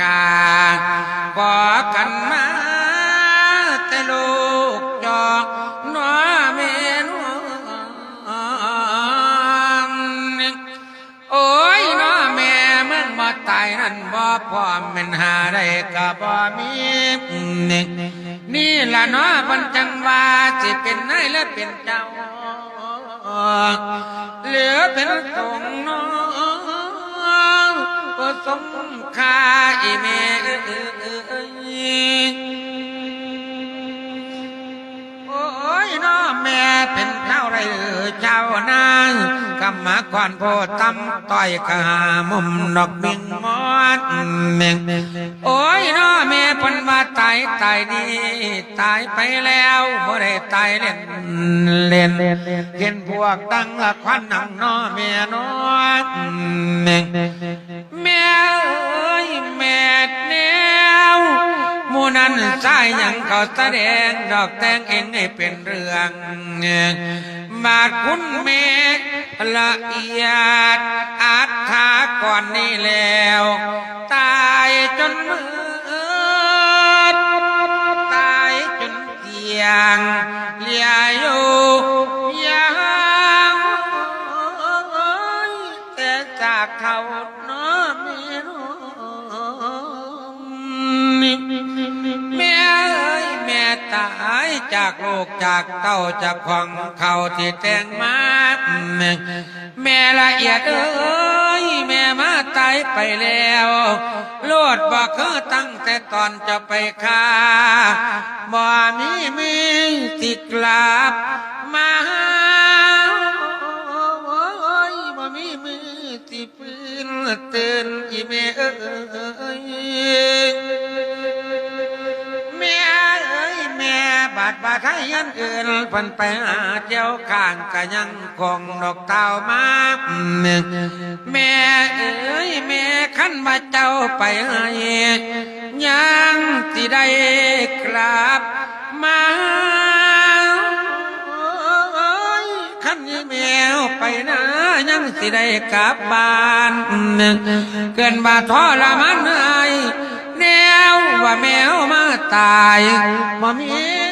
คาขอกันมาแต่ลูกจอกน้อเมนโอ้ยน้อแม่มึงบ่ตายนั่นบ่พร้อมเป็นหาได้ก็บ่มีนี่ล่ะน้อพันจังว่าสิเป็นนายและเป็นเจ้าเหลือเป็นตรงน้อ สมค่าอีเมโอ้ยน้อแม่เป็นเจ้าไรเจ้านางกรรมก่อนโพตำต้อยกะหามุมดอกบิง มอดเมงโอ้ยน้อแม่เพันว่าตายตายนี่ตายไปแล้วบ่ได้ตายเล่นเล่นเห็นพวกตั้งละควันนังน้อแม่น้อเมงแม่เอ้ยแม่แนวหมู นั้นสายยังก็แสดงดอกแตงเองให้เป็นเรื่องบาดคุณเมละเอียดอาจทาก่อนนี้แล้ว ตายจนมืดตายจนเกียงเลียอยู่ายจากโลกจากเต้าจากของเขาที่แต่งมาแม่ละเอียดเอ้ยแม่มาตายไปแล้วโลดบ่คือตั้งแต่ตอนจะไปฆ่าบ่มีมีติกลับมาโอ้ยบ่มีมือที่ปืนตื่นอีแม่เอ้ย บาดบาดให้ยันอื่นเพิ่นไปหาเจ้าข้างก็ยังคงดอกเต้ามาแม่เอ้ยแม่ขันมาเจ้าไปให้ยังที่ได้กลับมาขันยี่แมวไปนะยังสิได้กลับบ้านเกินบาทอละมันเอ้ยแนวว่าแมวมาตายบ่มี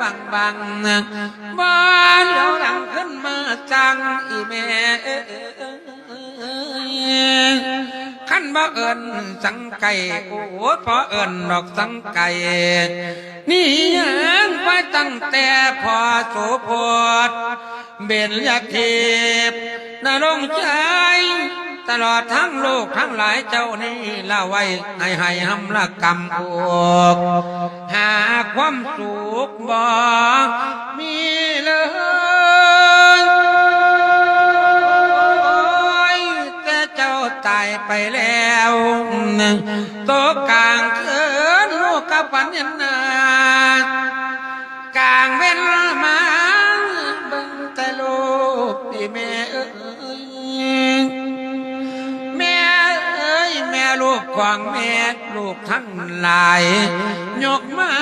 บังบังบ้านเดี๋ยวหลังขึ้นมาจังอีแม่ขั้นบ่เอิญสังไก่โอ้พอเอิญดอกสังไก่นี่ยังไปตั้งแต่พอโสโพธเบญยเทพนรงใจ ตลอดทั้งโลกทั้งหลายเจ้านี่ละไว้ให้ให้หำละกรรมอกหาความสุขบ่มีเลยแต่เจ้าตายไปแล้วโตะกลางเกินลูกกับปัญญนา องแม่ลูกทั้งหลาย ยกมา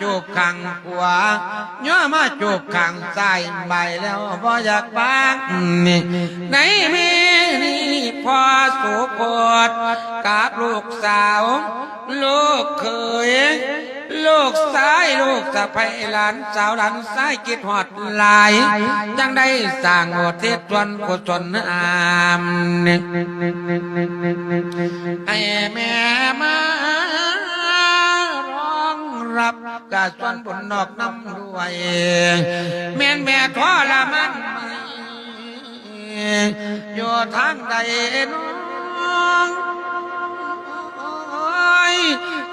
จูบขังขวาย่อมาจูบขังซ้ายใบแล้วบ่อยากบางนี่ไหนมีนี่พอสุโพดกับลูกสาว ลูกเคย ลูกสายลูกสะใภ้หลานสาวหลานสายกิดหอดหลาย จังได้สร้างโอเทศวนกุศลอามให้แม่มาร้องรับกาส่วนบุญนอกน้ำด้วย แม่นแม่ทรมันอยู่ทางใดน้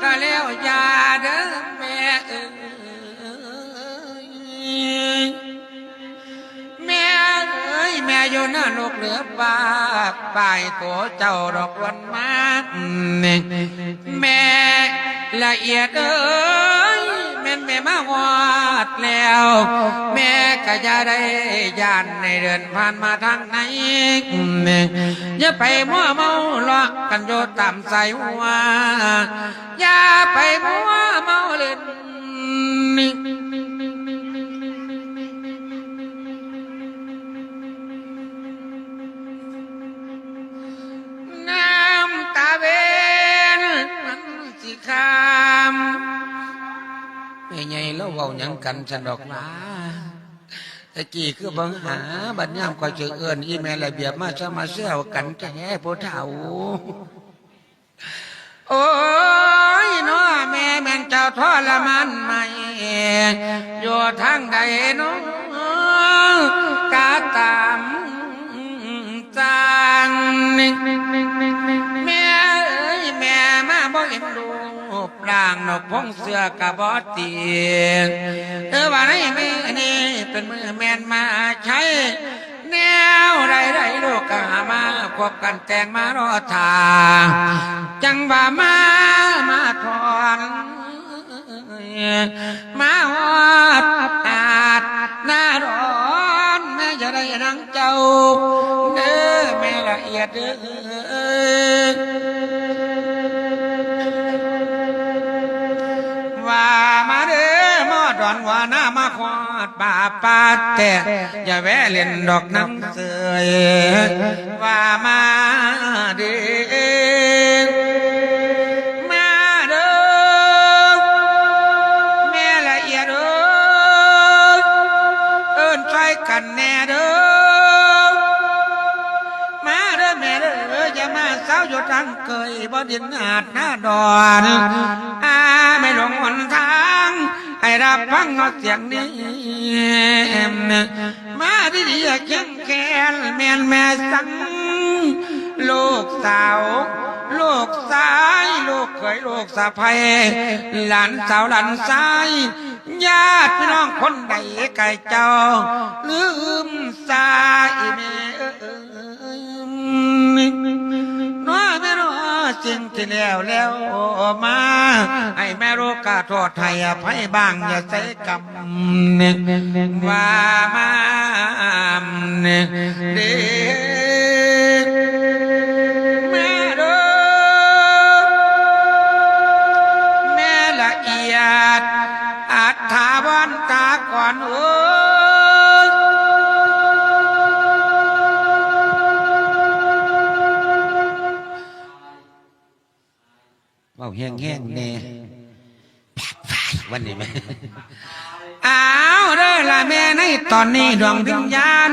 ก็แล้วยาเด้อแม่เอ้ยแม่เอ้ยแม่อยู่หน้าลูกเหลือปากปลายตัวเจ้าดอกวันมาแม่ละเอียดเอ้ย แม่นแม่มาหอดแล้ว แม่ก็จะได้ยานในเดินผ่านมาทางไหนอย่าไปมัวเมาลาะกันโยตามใส่หัวอย่าไปมัวเมาเล่นน้ำตาเว เว้าหยังกันฉันดอกหลาตะกี้คือบังหา บัดยามก็จะเอื้อนอีแม่ระเบียบมาซะมาเสื้อกันแก่ผู้เฒ่าโอ้ยน้อแม่แม่นเจ้าทรมานไหมอยู่ทางใดน้องกาตามจาง กร่างนกพงเสือกะบ่ตีเออว่าไหนแม่นี่เป็นมือแมนมาใช้แนวใดใดๆลูกกหามาควบกันแต่งมารอทาจังบ่ามามาทอนมาฮอดอาดหน้าร้อนแม่จะได้นังเจ้าเด้อแม่ละเอียดเด้อ หมอดอนว่าหน้ามาขอดป่าปาแต่อย่าแวะเล่นดอกน้ำเสยว่ามาเด้อมาเด้อแม่ละเอียดเด้อเอิ้นใจกันแน่เด้อมาเด้อแม่เด้ออย่ามาเศร้าอยู่ทางเกยบ่ดินอาจหน้าดอนอาไม่หลงหนทาง ให้รับฟังเนาะเสียงนี้มาดีดีๆเคียงแค้นแม่นแม่สังลูกสาวลูกสายลูกเคยลูกสะใภ้หลานสาวหลานสายญาติพี่น้องคนใดไก่เจ้าลืมสายแม่ ที่แล้วแล้วมาให้แม่รู้กาโทษไทยอภัยบ้างอย่าใส่กรรมว่ามาเด้แม่เด้อแม่ละเอียดอัฐถาวันตาก่อนเอ้ แห้งแห้งๆแน่วันนี้ไหมอ้าวเด้อละแม่ในตอนนี้ดวงวิญญาณ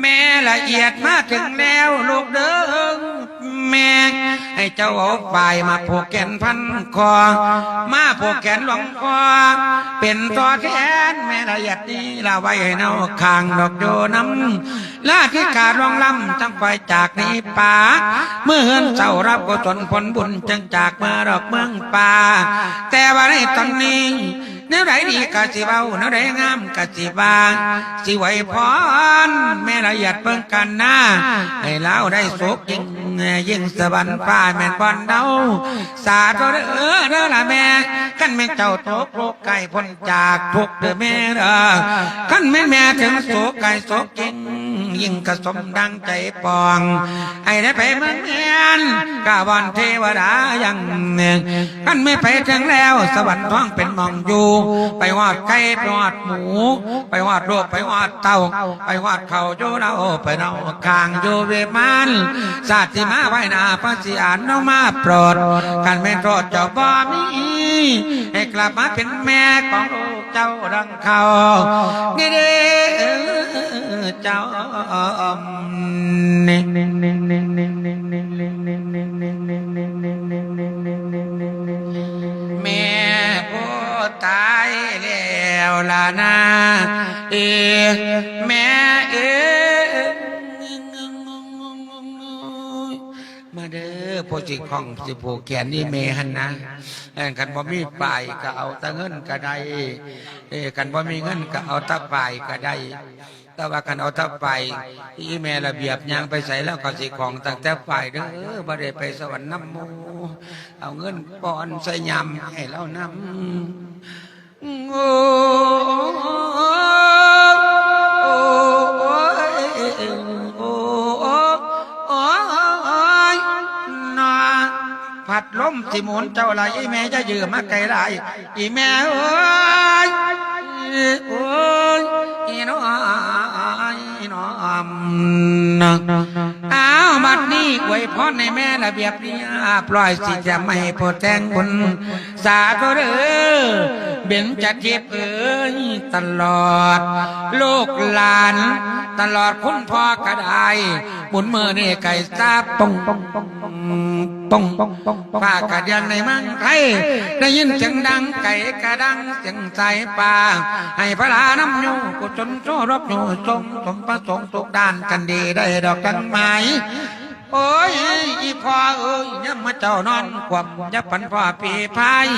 แม่ละเอียดมาถึงแล้วลูกเด้อ แม่ให้เจ้าเอาฝ่ายมาผูกแขนพันคอ มาผูกแขนหลวงคอ เป็นตัวแทนแม่ละเอียดนี้ละไว้ให้เนาคางดอกโยน้ำลาที่ขาดรองลำจังไปจากนี้ป่าเมื่อเฮือนเจ้ารับกุศลผลบุญจังจากมาดอกเมืองป่าแต่ว่าในตอนนี้ แนวใดดีกะสิเบาแนวใดงามกะสิบาสิไหวพรแม่ละเอียดเพิ่งกันหน้าให้เล่าได้สุขยิ่งยิ่งสวรรค์ป้าแม่นบอนเดาสาธุเออเด้อละแม่ กันแม่เจ้าโตกโลกไก่พ้นจากทุกเด้อแม่เด้อกันแม่แม่ถึงสุขไก่สุขยิ่งยิ่งกระสมดังใจปองให้ได้ไปเมืองเมียนกาวันเทวดายังกันไม่ไปถึงแล้วสวรรค์ท้องเป็นมองอยู่ ไปวาดไก่ไปวาดหมู ไปวาดโลกไปวาดเต่า ไปวาดเขาโยเราไปเอาคางโยเวมานศาสตร์ที่มาไว้นาพระสิอานน้องมาโปรดกันไม่โทษเจ้าบ่มี ให้กลับมาเป็นแม่ของลูกเจ้าดังเขานี่เด้อเจ้านี่แม่ผู้ตายแล้วล่ะนะเอแม่เอ ผู้สิของสิผูกแขนนี่เมหันนะเอ้กันบ่มีป้ายก็เอาตะเงินก็ได้เอ้กันบ่มีเงินก็เอาตะป้ายก็ได้แต่ว่ากันเอาถ้าไปอีแม่ระเบียบยางไปใส่แล้วก็สิของตั้งแต่ฝ่ายเด้อบ่ได้ไปสวรรค์น้ำมูเอาเงินปอนใส่ยำให้เรานำโอ้ สิหมุนเจ้าไรอีแม่จะยืมมาไกลไรอีแม่เอ้ยโอ้ยอีน้อยน้อมอ้าวบัดนี้อวยพรในแม่ระเบียบเรียบปล่อยสิจะไม่โปรแทงบุญสาธุเด้อเบญจะเจ็บเอ้ยตลอดลูกหลาน ตลอดคุณพ่อกระไดบุญมือนี่ไก่ซาปงปงปง ปองปองปองปองป้ากระเดียงในเมืองไทยได้ยินเสียงดังไก่กระดังเสียงใส่ป่า ให้พระลาน้ำโยกุศลโชรบโยทรงสมประสงค์ทุกด้านกันดีได้ดอกกันไหมโอ้ยอีพ่อเอ้ยยัมาเจ้านอนขวบยัปันพ่อปีพาย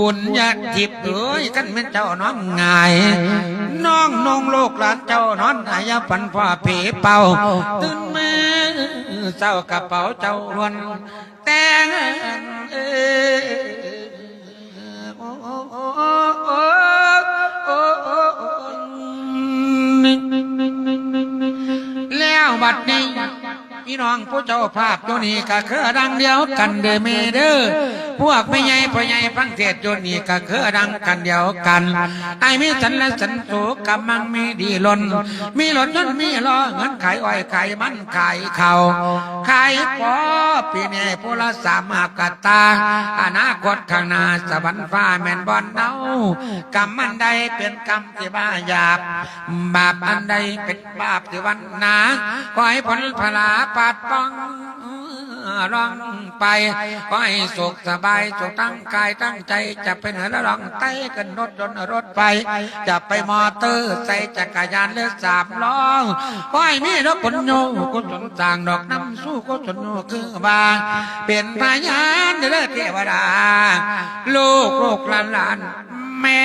บุญอยากจิบเอ้ยกันเป็นเจ้าน้องงายน้องนงโลกหลานเจ้านอนอายาปันพ่อปีเป่าตื่นมือเจ้ากระเป๋าเจ้ารวนแต่งเอ้ยโอ้โอ้โอ้โอ้โอ้โอ้โอ้แล้วบัดนี้ พี่น้องผู้เจ้าภาพโยนี่ก็คือดังเดียวกันเดเมเดอร์พวกไม่ใหญ่พ่อใหญ่ฟังเทศโยนี่ก็คือดังกันเดียวกัน ไอ้มีสันและสันสูกำมังมีดีล้นมีหล่นยนต์มีล้อเงินขายอ้อยขายมันขายเข่าวขายปอปีนี้ผู้ละสามากตาอนาคตข้างหน้าสวรรค์ฟ้าแม่นบอนเนากรรมอันใดเป็นกรรมที่บ้าหยาบบาปอันใดเป็นบาปที่วันนาขอให้ผลพลาปัดป้องร้องไปขอให้สุขสบายสุขตั้งกายตั้งใจ จะไปเหนือแล้วร้องไต้กันรถยนต์รถไป จะไปมอเตอร์ใส่จักรยานหรือสามล้อขอให้มีรถขนโยกุศลต่างดอกน้ำสู้กุศลคือบางเป็นพยานเด้อเทวดาลูกลูกหลานแม่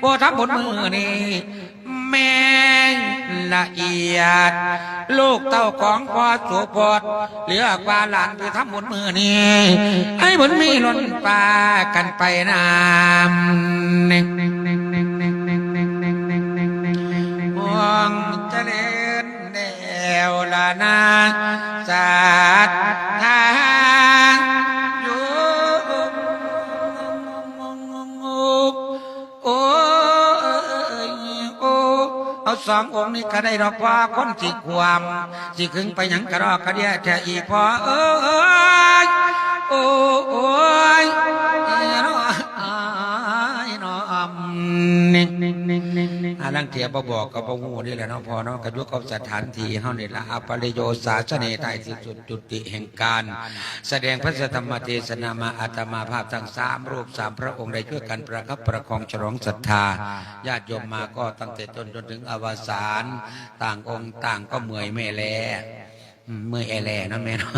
โอ้ทำบนมือนี่ แม่ละเอียด ลูกเต้าของพ่อสุพดเหลือกว่าหลานไปทำบนมือนี่ไอ้บนมีล้นปลากันไปน้ำเน่งเน่งเน่งเน่งเน่งเน่งเน่ ององค์นี้ก็ได้ดอกว่าคนสิความสิขึงไปหยังกระรอกกระเดียแค่อีพอเอ้ยโอ้โอ้ยเอ้ยน้ออ้ายน้ออำนิ่งนิ่งนิ่งนิ่งนิ่ง อาลังเทียบบอกกับบ่งูนี่แหละเนาะพอเนาะกระยุกกับสถานที่เฮานี่ละอปริโยสาสเนไตที่สุดจุติแห่งการ แสดงพระธรรมเทศนามาอาตมาภาพทั้งสามรูปสามพระองค์ได้ช่วยกันประคับประคองฉลองศรัทธาญาติโยมมาก็ตั้งแต่ต้นจนถึงอวสานต่างองค์ต่างก็เมื่อยไม่แลอืม เมื่อยแอแลเนาะแม่เนาะ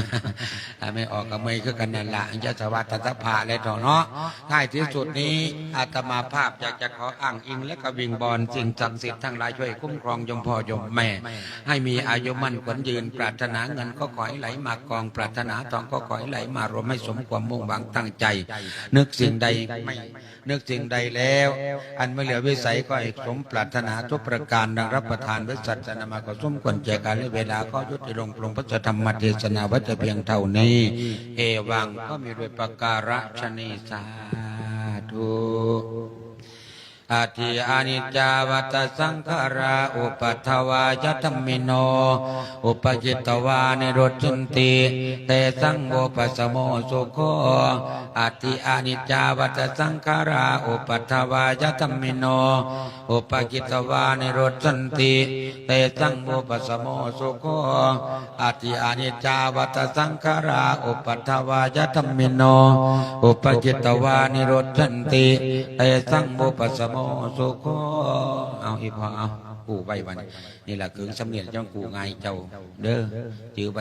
ถ้าไม่ออกก็เมื่อยคือกันนั่นละอันจะสวัสดิ์ตถาและต่อเนาะท้ายที่สุดนี้อาตมาภาพอยากจะขออ้างอิงและก็วิงบอลสิ่งศักดิ์สิทธิ์ทั้งหลายช่วยคุ้มครองยมพ่อยมแม่ ให้มีอายุมั่นขวัญยืน ปรารถนาเงินก็ขอให้ไหลมากองปรารถนาทองก็ขอให้ไหลมารวมให้สมความมุ่งหวังตั้งใจ นึกสิ่งใดไม่นึกสิ่งใดแล้ว อันไม่เหลือวิสัยก็ให้สมปรารถนาทุกประการดังรับประทานวิสัชนามาก็สมควรแจการและเวลาก็ยุติลงปรงพระธรรมเทศนาวัจะเพียงเท่านี้ เอวังก็มีด้วยประการฉนีสาธุอาทิอานิจาวัตสังขาราอุปัทวายธรรมิโน อุปจิตตวานิโรจุนติเตสังโอปสโมสุโคอาทิอานิจจาวัตสังขาราอุปัทวายธรรมิโนอุปจิตวานิโรจนติเตสังโอปสโมสุโคอาทิอานิจาวัตสังขาราอุปัทวายธรรมิโน อุปจิตวานิโรจนติเตสังโอปสโมสุโคเอาอีพอเอากูไปวันนี่แหละคือสำเนียงจ้องกูไงเจ้า เด้อจือไป